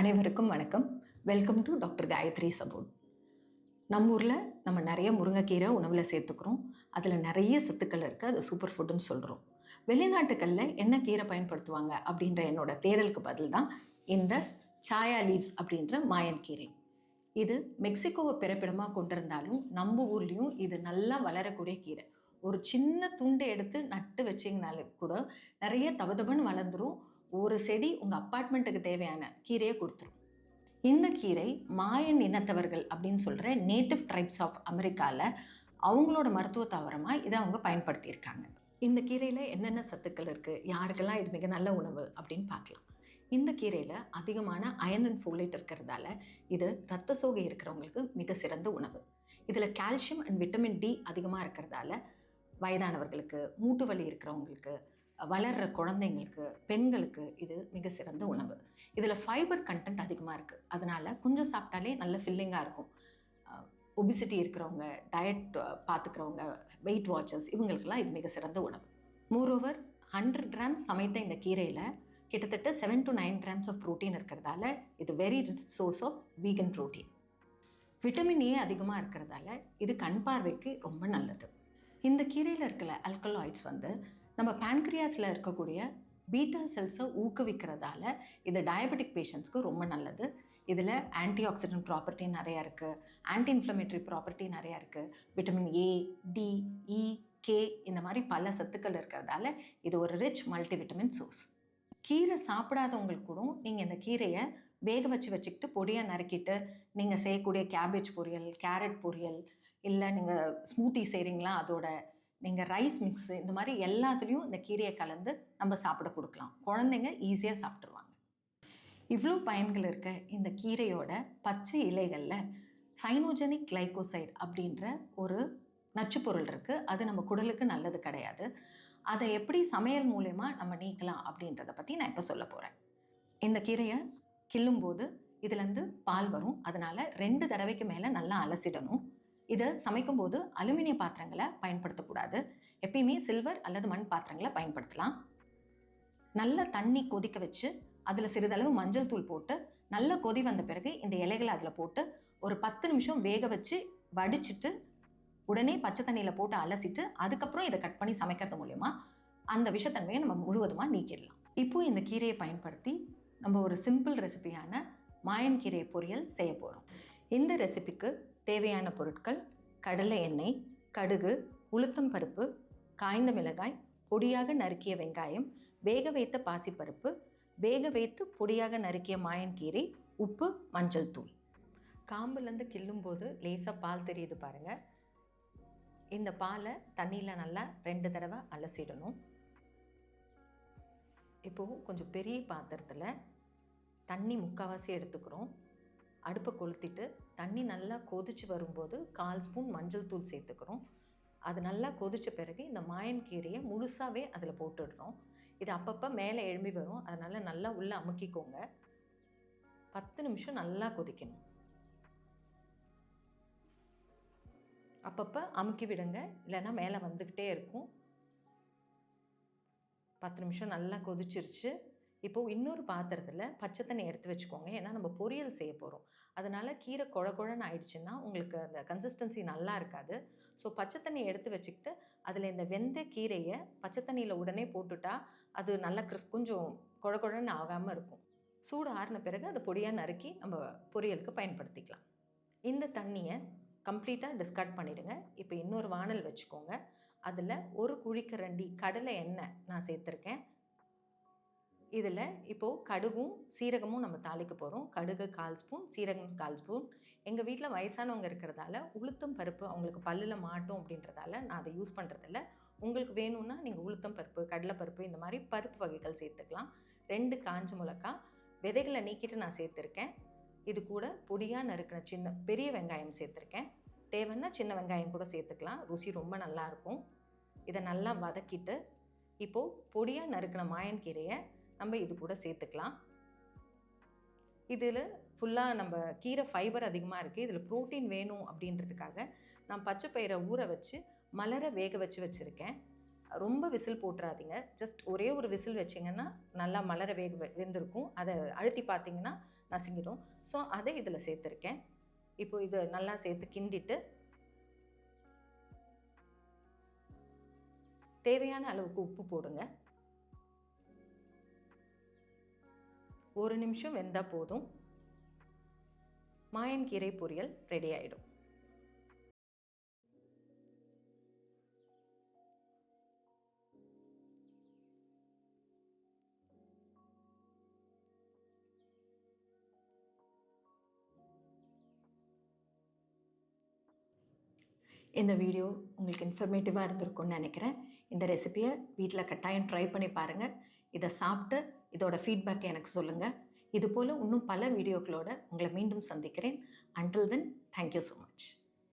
அனைவருக்கும் வணக்கம். Welcome to doctor Gayathri சபோட் நம்ம ஊரில் நம்ம நிறைய முருங்கைக்கீரை உணவில் சேர்த்துக்கிறோம். அதில் நிறைய சத்துக்கள் இருக்குது அது சூப்பர் ஃபுட்டுன்னு சொல்கிறோம் வெளிநாட்டுக்களில் என்ன கீரை பயன்படுத்துவாங்க அப்படின்ற என்னோட தேடலுக்கு பதில் தான் இந்த சாயா லீவ்ஸ் அப்படின்ற மாயன் கீரை. இது மெக்சிகோவை பிறப்பிடமாக கொண்டிருந்தாலும் நம்ம ஊர்லேயும் இது நல்லா வளரக்கூடிய கீரை. ஒரு சின்ன துண்டு எடுத்து நட்டு வச்சிங்கனாலே கூட நிறைய தபதபன்னு வளர்ந்துரும். ஒரு செடி உங்கள் அப்பார்ட்மெண்ட்டுக்கு தேவையான கீரையை கொடுத்துரும். இந்த கீரை மாயன் இனத்தவர்கள் அப்படின்னு சொல்கிற நேட்டிவ் ட்ரைப்ஸ் ஆஃப் அமெரிக்காவில் அவங்களோட மருத்துவ தாவரமாக இதை அவங்க பயன்படுத்தியிருக்காங்க. இந்த கீரையில் என்னென்ன சத்துக்கள் இருக்குது யாருக்கெல்லாம் இது மிக நல்ல உணவு அப்படின்னு பார்க்கலாம். இந்த கீரையில் அதிகமான அயன் அண்ட் ஃபோலேட் இருக்கிறதால இது ரத்த சோகை இருக்கிறவங்களுக்கு மிக சிறந்த உணவு. இதில் கால்சியம் அண்ட் விட்டமின் டி அதிகமாக இருக்கிறதால வயதானவர்களுக்கு மூட்டு வலி இருக்கிறவங்களுக்கு வளர்கிற குழந்தைங்களுக்கு பெண்களுக்கு இது மிக சிறந்த உணவு. இதில் ஃபைபர் கண்டென்ட் அதிகமாக இருக்குது அதனால் கொஞ்சம் சாப்பிட்டாலே நல்ல ஃபில்லிங்காக இருக்கும். ஒபிசிட்டி இருக்கிறவங்க டயட் பார்த்துக்கிறவங்க வெயிட் வாட்சர்ஸ் இவங்களுக்கெல்லாம் இது மிக சிறந்த உணவு. மோரோவர் ஹண்ட்ரட் கிராம்ஸ் சமைத்த இந்த கீரையில் கிட்டத்தட்ட seven to nine grams of protein இருக்கிறதால இது very rich source of vegan protein vitamin A அதிகமாக இருக்கிறதால இது கண் பார்வைக்கு ரொம்ப நல்லது. இந்த கீரையில் இருக்கிற அல்கலாய்ட்ஸ் வந்து நம்ம பேன்க்ரியாஸில் இருக்கக்கூடிய பீட்டா செல்ஸை ஊக்குவிக்கிறதால இது டயபெட்டிக் பேஷண்ட்ஸ்க்கு ரொம்ப நல்லது. இதில் ஆன்டி ஆக்சிடென்ட் ப்ராப்பர்ட்டி நிறையா இருக்குது ஆன்டி இன்ஃப்ளமேட்டரி ப்ராப்பர்ட்டி நிறையா இருக்குது vitamin A D E K இந்த மாதிரி பல சத்துக்கள் இருக்கிறதால இது ஒரு ரிச் மல்டி விட்டமின் சோர்ஸ் கீரை சாப்பிடாதவங்களுக்கு கூட நீங்கள் இந்த கீரையை வேக வச்சு வச்சுக்கிட்டு பொடியாக நறுக்கிட்டு நீங்கள் செய்யக்கூடிய கேபேஜ் பொரியல் கேரட் பொரியல் இல்லை நீங்கள் ஸ்மூத்தி செய்கிறீங்களா அதோட நீங்கள் ரைஸ் மிக்ஸு இந்த மாதிரி எல்லாத்துலேயும் இந்த கீரையை கலந்து நம்ம சாப்பிட கொடுக்கலாம். குழந்தைங்க ஈஸியாக சாப்பிட்ருவாங்க இவ்வளோ பயன்கள் இருக்க இந்த கீரையோட பச்சை இலைகளில் சைனோஜெனிக் கிளைகோசைட் அப்படின்ற ஒரு நச்சுப்பொருள் இருக்குது அது நம்ம குடலுக்கு நல்லது கிடையாது. அதை எப்படி சமையல் மூலயமா நம்ம நீக்கலாம் அப்படின்றத பற்றி நான் இப்போ சொல்ல போகிறேன் இந்த கீரையை கிள்ளும்போது இதுலேருந்து பால் வரும். அதனால் ரெண்டு தடவைக்கு மேலே நல்லா அலசிடணும். இதை சமைக்கும்போது அலுமினிய பாத்திரங்களை பயன்படுத்தக்கூடாது. எப்பயுமே சில்வர் அல்லது மண் பாத்திரங்களை பயன்படுத்தலாம். நல்ல தண்ணி கொதிக்க வச்சு அதில் சிறிதளவு மஞ்சள் தூள் போட்டு நல்ல கொதி வந்த பிறகு இந்த இலைகளை அதில் போட்டு ஒரு பத்து நிமிஷம் வேக வச்சு வடிச்சிட்டு உடனே பச்சை தண்ணியில் போட்டு அலசிட்டு அதுக்கப்புறம் இதை கட் பண்ணி சமைக்கிறது மூலயமா அந்த விஷத்தன்மையை நம்ம முழுவதுமாக நீக்கிடலாம். இப்போ இந்த கீரையை பயன்படுத்தி நம்ம ஒரு சிம்பிள் ரெசிபியான மாயன் கீரை பொரியல் செய்ய போகிறோம் இந்த ரெசிபிக்கு தேவையான பொருட்கள் கடலை எண்ணெய் கடுகு உளுத்தம் பருப்பு காய்ந்த மிளகாய் பொடியாக நறுக்கிய வெங்காயம் வேக வைத்த பாசிப்பருப்பு வேக வைத்து பொடியாக நறுக்கிய மாயன்கீரை உப்பு மஞ்சள் தூள். காம்புலேருந்து கிள்ளும்போது லேசாக பால் தெரியுது பாருங்கள் இந்த பாலை தண்ணியில் நல்லா ரெண்டு தடவை அலசிடணும். இப்போது கொஞ்சம் பெரிய பாத்திரத்தில் தண்ணி முக்கால்வாசி எடுத்துக்கிறோம். அடுப்பை கொளுத்திட்டு தண்ணி நல்லா கொதிச்சு வரும்போது கால் ஸ்பூன் மஞ்சள் தூள் சேர்த்துக்கிறோம். அது நல்லா கொதித்த பிறகு இந்த மாயன் கீரையை முழுசாகவே அதில் போட்டுடுறோம் இது அப்பப்போ மேலே எழும்பி வரும். அதனால் நல்லா உள்ளே அமுக்கிக்கோங்க. பத்து நிமிஷம் நல்லா கொதிக்கணும். அப்பப்போ அமுக்கி விடுங்க. இல்லைன்னா மேலே வந்துக்கிட்டே இருக்கும். பத்து நிமிஷம் நல்லா கொதிச்சிருச்சு. இப்போது இன்னொரு பாத்திரத்தில் பச்சை தண்ணி எடுத்து வச்சுக்கோங்க. ஏன்னா நம்ம பொரியல் செய்ய போகிறோம் அதனால் கீரை குழ குழன்னு ஆயிடுச்சுன்னா உங்களுக்கு அந்த கன்சிஸ்டன்சி நல்லா இருக்காது. ஸோ பச்சை தண்ணி எடுத்து வச்சுக்கிட்டு அதில் இந்த வெந்த கீரையை பச்சை தண்ணியில் உடனே போட்டுட்டா அது நல்லா கிறிஸ் கொஞ்சம் குழ குழன்னு ஆகாமல் இருக்கும். சூடு ஆறின பிறகு அதை பொடியாக நறுக்கி நம்ம பொரியலுக்கு பயன்படுத்திக்கலாம். இந்த தண்ணியை கம்ப்ளீட்டாக டிஸ்கார்ட் பண்ணிடுங்க. இப்போ இன்னொரு வானல் வச்சுக்கோங்க. அதில் ஒரு குழிக்கரண்டி கடலை எண்ணெய் நான் சேர்த்துருக்கேன். இதில் இப்போது கடுகும் சீரகமும் நம்ம தாளிக்க போகிறோம் கடுகு கால் ஸ்பூன் சீரகம் கால் ஸ்பூன். எங்கள் வீட்டில் வயசானவங்க இருக்கிறதால உளுத்தம் பருப்பு அவங்களுக்கு பல்லில் மாட்டும் அப்படின்றதால நான் அதை யூஸ் பண்ணுறதில்ல உங்களுக்கு வேணும்னா நீங்கள் உளுத்தம் பருப்பு கடலைப்பருப்பு இந்த மாதிரி பருப்பு வகைகள் சேர்த்துக்கலாம். ரெண்டு காஞ்ச மிளகா விதைகளை நீக்கிட்டு நான் சேர்த்துருக்கேன். இது கூட பொடியாக நறுக்கின சின்ன பெரிய வெங்காயம் சேர்த்துருக்கேன். தேவைன்னா சின்ன வெங்காயம் கூட சேர்த்துக்கலாம். ருசி ரொம்ப நல்லாயிருக்கும் இதை நல்லா வதக்கிட்டு இப்போது பொடியாக நறுக்கின மாயன் கீரையை நம்ம இது கூட சேர்த்துக்கலாம். இதில் ஃபுல்லாக நம்ம கீரை ஃபைபர் அதிகமாக இருக்குது இதில் ப்ரோட்டீன் வேணும் அப்படின்றதுக்காக நான் பச்சை பயிரை ஊற வச்சு மலர வேக வச்சு வச்சுருக்கேன். ரொம்ப விசில் போட்டுறாதீங்க. ஜஸ்ட் ஒரே ஒரு விசில் வச்சிங்கன்னா நல்லா மலர வேக வெந்திருக்கும். அதை அழுத்தி பார்த்தீங்கன்னா நசுங்கிடும். ஸோ அதை இதில் சேர்த்துருக்கேன். இப்போ இதை நல்லா சேர்த்து கிண்டிட்டு தேவையான அளவுக்கு உப்பு போடுங்க. ஒரு நிமிஷம் வெந்தால் போதும். மாயன்கீரை பொரியல் ரெடி ஆகிடும் இந்த வீடியோ உங்களுக்கு இன்ஃபர்மேட்டிவாக இருந்திருக்கும்னு நினைக்கிறேன். இந்த ரெசிபியை வீட்டில் கட்டாயம் ட்ரை பண்ணி பாருங்கள் இதை சாப்பிட்டு இதோட ஃபீட்பேக்கை எனக்கு சொல்லுங்கள் இதுபோல் இன்னும் பல வீடியோக்களோட உங்களை மீண்டும் சந்திக்கிறேன். Until then thank you so much